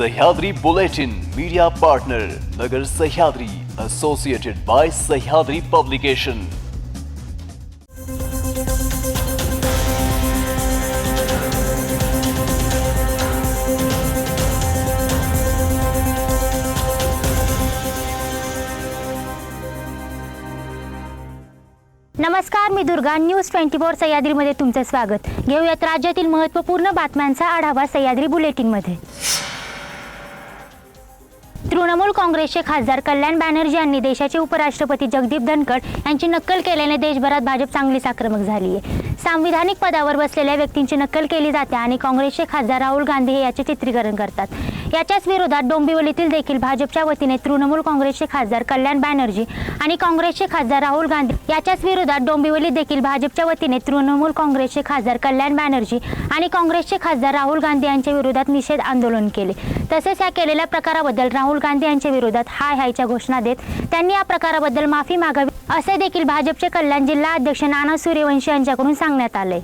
Sahyadri Bulletin media partner Nagar Sahyadri associated by Sahyadri publication नमस्कार मी Durga. News twenty four सह्याद्रीमध्ये तुमचं स्वागत. घेऊयात राज्यातील महत्त्वपूर्ण बातम्यांचा आढावा सह्याद्री बुलेटिनमध्ये. तृणमूल काँग्रेसचे खासदार कल्याण बॅनर्जी यांनी देशाचे उपराष्ट्रपती जगदीप धनखड यांची नक्कल केल्याने देशभरात भाजप चांगलीच आक्रमक झाली आहे सांविधानिक पदावर बसलेल्या व्यक्तींची नक्कल केली जाते आणि काँग्रेसचे खासदार राहुल गांधी हे याचे चित्रीकरण करतात. याच्याच विरोधात डोंबिवलीतील देखील भाजपच्या वतीने तृणमूल काँग्रेसचे खासदार कल्याण बॅनर्जी आणि काँग्रेसचे खासदार राहुल गांधी याच्याच विरोधात डोंबिवली देखील भाजपच्या वतीने तृणमूल काँग्रेसचे खासदार कल्याण बॅनर्जी आणि काँग्रेसचे खासदार राहुल गांधी यांच्या विरोधात निषेध आंदोलन केले. तसेच या केलेल्या प्रकाराबद्दल राहुल गांधी यांच्या विरोधात हाय हायच्या घोषणा देत त्यांनी या प्रकाराबद्दल माफी मागावी असे देखील भाजपचे कल्याण जिल्हा अध्यक्ष नाना सूर्यवंशी यांच्याकडून सांगण्यात आले.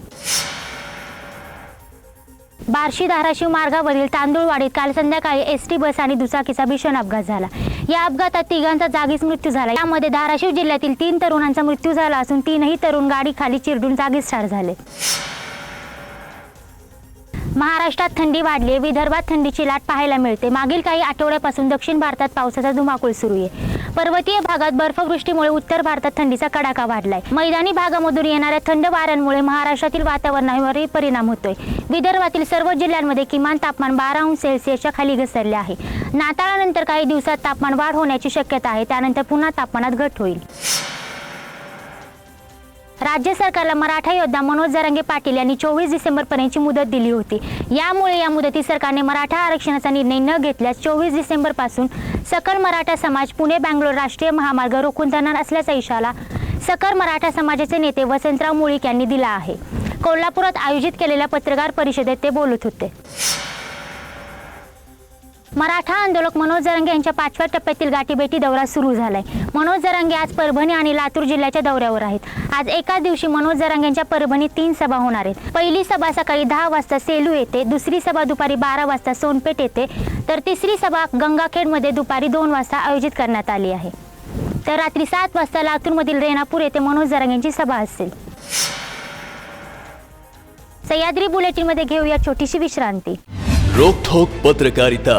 बार्शी धाराशिव मार्गावरील तांदूळवाडीत काल संध्याकाळी एस टी बस आणि दुचाकीचा भीषण अपघात झाला. या अपघातात तिघांचा जागीच मृत्यू झाला. यामध्ये धाराशिव जिल्ह्यातील तीन तरुणांचा मृत्यू झाला असून तीनही तरुण गाडी खाली चिरडून जागीच ठार झाले. महाराष्ट्रात थंडी वाढली आहे. विदर्भात थंडीची लाट पाहायला मिळते. मागील काही आठवड्यापासून दक्षिण भारतात पावसाचा धुमाकूळ सुरू आहे. पर्वतीय भागात बर्फवृष्टीमुळे उत्तर भारतात थंडीचा कडाका वाढलाय. मैदानी भागामधून येणाऱ्या थंड वाऱ्यांमुळे महाराष्ट्रातील वातावरणावरही परिणाम होतोय. विदर्भातील सर्व जिल्ह्यांमध्ये किमान तापमान बारा अंश सेल्सिअसच्या खाली घसरले आहे. नाताळानंतर काही दिवसात तापमान वाढ होण्याची शक्यता आहे. त्यानंतर पुन्हा तापमानात घट होईल. राज्य सरकारला मराठा योद्धा मनोज जरांगे पाटील यांनी चोवीस डिसेंबरपर्यंतची मुदत दिली होती. यामुळे या मुदतीत सरकारने मराठा आरक्षणाचा निर्णय न घेतल्यास चोवीस डिसेंबरपासून सकल मराठा समाज पुणे बँगलोर राष्ट्रीय महामार्ग रोखून धरणार असल्याचा इशारा सकल मराठा समाजाचे नेते वसंतराव मुळीक यांनी दिला आहे. कोल्हापुरात आयोजित केलेल्या पत्रकार परिषदेत ते बोलत होते. मराठा आंदोलक मनोज जरांगे यांच्या पाचव्या टप्प्यातील गाठीभेटी दौरा सुरू झालाय. मनोज जरांगे आज परभणी आणि लातूर जिल्ह्याच्या दौऱ्यावर आहेत. आज एकाच दिवशी मनोज जरांगे यांच्या परभणीत तीन सभा होणार आहेत. पहिली सभा सकाळी दहा वाजता सेलू येते दुसरी सभा दुपारी बारा वाजता सोनपेठ येते तर तिसरी सभा गंगाखेडमध्ये दुपारी दोन वाजता आयोजित करण्यात आली आहे. तर रात्री सात वाजता लातूरमधील रेणापूर येथे मनोज जरंगेंची सभा असेल. सह्याद्री बुलेटिनमध्ये घेऊया छोटीशी विश्रांती. रोखोक पत्रकारिता.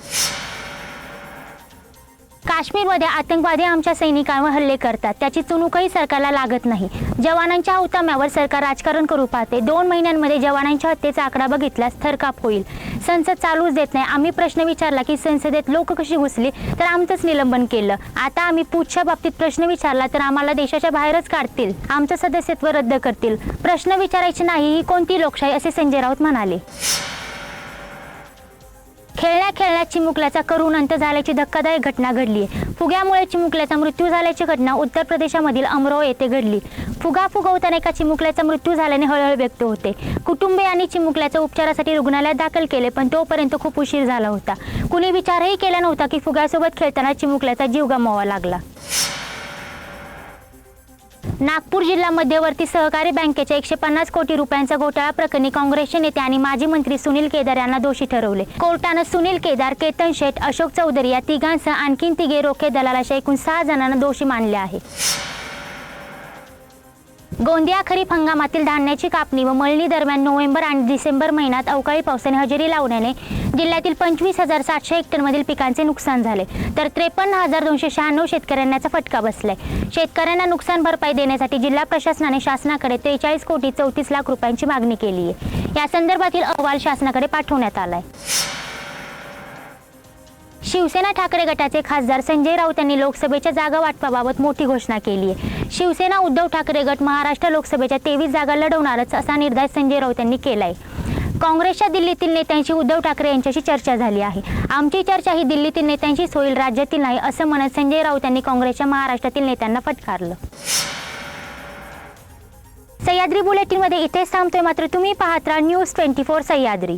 काश्मीरमध्ये आतंकवादी आमच्या सैनिकांवर हल्ले करतात. त्याची चुणूकही सरकारला लागत नाही. जवानांच्या हुताम्यावर सरकार राजकारण करू पाहते. दोन महिन्यांमध्ये जवानांच्या हत्येचा आकडा बघितल्यास थरकाप होईल. संसद चालूच देत नाही. आम्ही प्रश्न विचारला की संसदेत लोक कशी घुसली? तर आमचंच निलंबन केलं. आता आम्ही पूछच्या बाबतीत प्रश्न विचारला तर आम्हाला देशाच्या बाहेरच काढतील. आमचं सदस्यत्व रद्द करतील. प्रश्न विचारायचे नाही ही कोणती लोकशाही? असे संजय राऊत म्हणाले. खेळण्या खेळण्यात चिमुकल्याचा करून अंत झाल्याची धक्कादायक घटना घडली. आहे फुग्यामुळे चिमुकल्याचा मृत्यू झाल्याची घटना उत्तर प्रदेशामधील अमरोह येथे घडली. फुगा फुगवताना एका चिमुकल्याचा मृत्यू झाल्याने हळहळ व्यक्त होते. कुटुंबियांनी चिमुकल्याच्या उपचारासाठी रुग्णालयात दाखल केले पण तोपर्यंत खूप उशीर झाला होता. कुणी विचारही केला नव्हता की फुग्यासोबत खेळताना चिमुकल्याचा जीव गमावा लागला. नागपूर जिल्हा मध्यवर्ती सहकारी बँकेच्या एकशे पन्नास कोटी रुपयांचा घोटाळा प्रकरणी काँग्रेसचे नेते आणि माजी मंत्री सुनील केदार यांना दोषी ठरवले. कोर्टानं सुनील केदार केतन शेठ अशोक चौधरी या तिघांसह आणखीन तिघे रोखे दलालाच्या एकूण सहा जणांना दोषी मानले आहे. गोंदिया खरीप हंगामातील धान्याची कापणी व मळणी दरम्यान नोव्हेंबर आणि डिसेंबर महिन्यात अवकाळी पावसाने हजेरी लावण्याने जिल्ह्यातील पंचवीस हजार सातशे हेक्टरमधील पिकांचे नुकसान झाले. तर त्रेपन्न हजार दोनशे शहाण्णव शेतकऱ्यांना फटका बसलाय. शेतकऱ्यांना नुकसान भरपाई देण्यासाठी जिल्हा प्रशासनाने शासनाकडे त्रेचाळीस कोटी चौतीस लाख रुपयांची मागणी केली आहे या संदर्भातील अहवाल शासनाकडे पाठवण्यात आलाय. शिवसेना ठाकरे गटाचे खासदार संजय राऊत यांनी लोकसभेच्या जागा वाटपाबाबत मोठी घोषणा केली आहे. शिवसेना उद्धव ठाकरे गट महाराष्ट्र लोकसभेच्या तेवीस जागा लढवणारच असा निर्धार संजय राऊत यांनी केला आहे काँग्रेसच्या दिल्लीतील नेत्यांशी उद्धव ठाकरे यांच्याशी चर्चा झाली आहे. आमची चर्चा ही दिल्लीतील नेत्यांशीच होईल राज्यातील नाही असं म्हणत संजय राऊत यांनी काँग्रेसच्या महाराष्ट्रातील नेत्यांना फटकारलं. सह्याद्री बुलेटिनमध्ये इथेच थांबतोय मात्र तुम्ही पाहत राहा न्यूज ट्वेंटी फोर सह्याद्री.